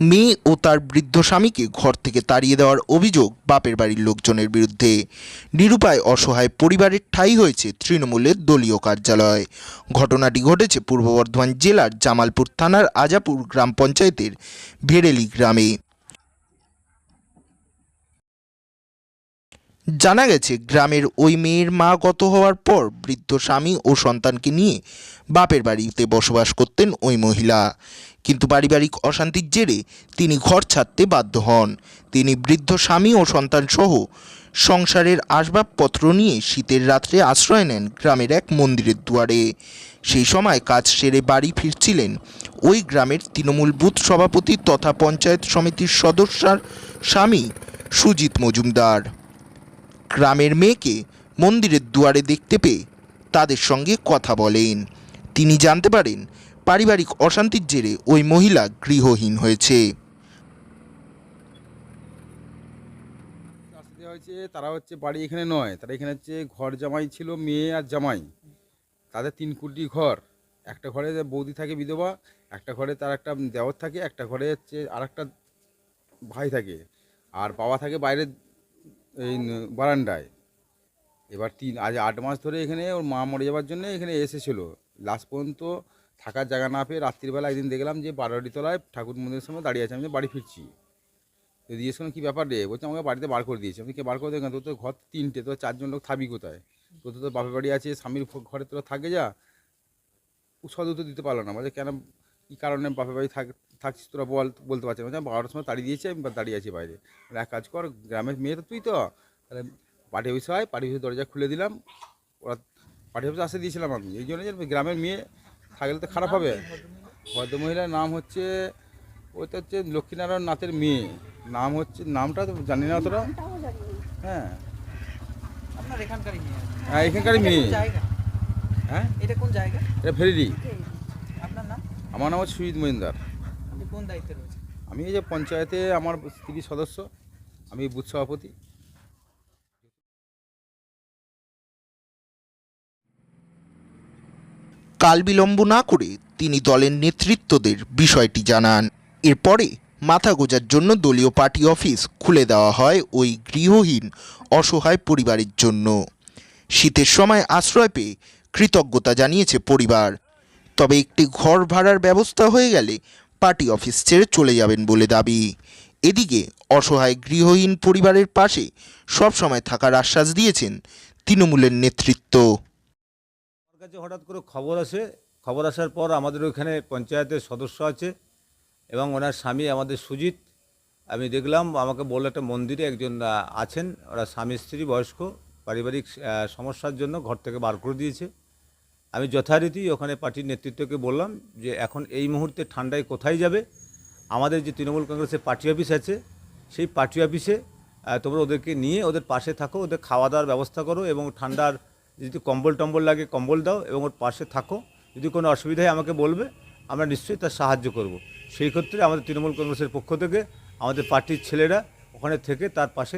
মেয়ে ও তার বৃদ্ধ স্বামীকে ঘর থেকে তাড়িয়ে দেওয়ার অভিযোগ বাপের বাড়ির লোকজনের বিরুদ্ধে। নিরুপায় অসহায় পরিবারের ঠাই হয়েছে তৃণমূলের দলীয় কার্যালয়। ঘটনাটি ঘটেছে পূর্ব বর্ধমান জেলার জামালপুর থানার আজাপুর গ্রাম পঞ্চায়েতের ভেরেলি গ্রামে। জানা গেছে, গ্রামের ওই মেয়ের মা গত হওয়ার পর বৃদ্ধ স্বামী ও সন্তানকে নিয়ে বাপের বাড়িতে বসবাস করতেন ওই মহিলা। কিন্তু পারিবারিক অশান্তির জেরে তিনি ঘর ছাড়তে বাধ্য হন। তিনি বৃদ্ধ স্বামী ও সন্তান সহ সংসারের আসবাবপত্র নিয়ে শীতের রাত্রে আশ্রয় নেন গ্রামের এক মন্দিরের দুয়ারে। সেই সময় কাজ সেরে বাড়ি ফিরছিলেন ওই গ্রামের তৃণমূল বুথ সভাপতি তথা পঞ্চায়েত সমিতির সদস্যার স্বামী সুজিত মজুমদার। গ্রামের মেয়েকে মন্দিরের দুয়ারে দেখতে পেয়ে তাদের সঙ্গে কথা বলেন। তিনি জানতে পারেন, পারিবারিক অশান্তির জেরে ওই মহিলা গৃহহীন হয়েছে। হয়েছে, তারা হচ্ছে বাড়ি এখানে নয়, তারা এখানে হচ্ছে ঘর জামাই ছিল, মেয়ে আর জামাই। তাদের তিন কুটি ঘর। একটা ঘরে বৌদি থাকে, বিধবা, একটা ঘরে তার একটা দেওর থাকে, একটা ঘরে হচ্ছে আর ভাই থাকে। আর বাবা থাকে বাইরে এই বারান্দায়। এবার তিন, আজ আট মাস ধরে এখানে ওর মা মরে যাওয়ার জন্য এখানে এসেছিল। লাস্ট পর্যন্ত থাকার জায়গা না পেয়ে রাত্রিবেলা একদিন দেখলাম যে বারোয়ারি তলায় ঠাকুর মন্দিরের সামনে দাঁড়িয়ে আছে। আমি বাড়ি ফিরছি। তো জিজ্ঞেস করলাম, কী ব্যাপার রে? বলছে, আমাকে বাড়িতে বার করে দিয়েছে। আমি কে বার করে দেবেন তোর তো ঘর তিনটে, তোর চারজন লোক থাকবি কোথায়? তোর তো বাপের বাড়ি আছে, স্বামীর ঘরে তোরা থাকে যা। সদ উত্তর দিতে পারল না। বলছে, কেন? কী কারণে বাপের বাড়ি থাক থাকছিস তোরা বল বলতে পারছি না। বারোটার সময় তাড়িয়ে দিয়েছে আমি দাঁড়িয়ে আছি বাইরে। এক কাজ কর গ্রামের মেয়ে তো তুই তো। তাহলে পার্টি অফিসে হয় পার্টি অফিসে দরজা খুলে দিলাম। ওরা পার্টি অফিসে আসতে দিয়েছিলাম আমি। এই জন্য যে গ্রামের মেয়ে থাকলে তো খারাপ হবে। ভদ্রমহিলার নাম হচ্ছে ওইটা হচ্ছে লক্ষ্মীনারায়ণ নাথের মেয়ে। নাম হচ্ছে নামটা তো জানি না অতটা। হ্যাঁ। হ্যাঁ এখানকারই মেয়ে। হ্যাঁ? এটা কোন জায়গা? এটা ফেরিডি। আমার নাম হচ্ছে সুজিত মহিন্দার কোন দায়িত্বে রয়েছে? আমি এই যে পঞ্চায়েতে আমার স্ত্রী সদস্য আমি বুথ সভাপতি। কাল বিলম্ব না করে তিনি দলের নেতৃত্বদের বিষয়টি জানান। এরপরে মাথা গোজার জন্য দলীয় পার্টি অফিস খুলে দেওয়া হয় ওই গৃহহীন অসহায় পরিবারের জন্য। শীতের সময় আশ্রয় পেয়ে কৃতজ্ঞতা জানিয়েছে পরিবার। তবে একটি ঘর ভাড়ার ব্যবস্থা হয়ে গেলে পার্টি অফিস ছেড়ে চলে যাবেন বলে দাবি। এদিকে অসহায় গৃহহীন পরিবারের পাশে সবসময় থাকার আশ্বাস দিয়েছেন তৃণমূলের নেতৃত্ব। আমার কাছে হঠাৎ করে খবর আসে। খবর আসার পর আমাদের ওইখানে পঞ্চায়েতের সদস্য আছে এবং ওনার স্বামী আমাদের সুজিত। আমি দেখলাম আমাকে বলল একটা মন্দিরে একজন আছেন। ওরা স্বামী স্ত্রী বয়স্ক, পারিবারিক সমস্যার জন্য ঘর থেকে বার করে দিয়েছে। আমি যথারীতি ওখানে পার্টির নেতৃত্বকে বললাম যে এখন এই মুহূর্তে ঠান্ডায় কোথায় যাবে? আমাদের যে তৃণমূল কংগ্রেসের পার্টি অফিস আছে, সেই পার্টি অফিসে তোমরা ওদেরকে নিয়ে ওদের পাশে থাকো, ওদের খাওয়া দাওয়ার ব্যবস্থা করো এবং ঠান্ডার যদি কম্বল টম্বল লাগে কম্বল দাও এবং ওর পাশে থাকো। যদি কোনো অসুবিধা হয় আমাকে বলবে, আমরা নিশ্চয়ই তার সাহায্য করব। সেই ক্ষেত্রে আমাদের তৃণমূল কংগ্রেসের পক্ষ থেকে আমাদের পার্টির ছেলেরা ওখানে থেকে তার পাশে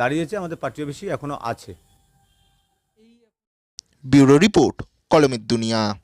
দাঁড়িয়েছে, আমাদের পার্টি অফিসেই এখনও আছে। Bureau report. kolomit dünya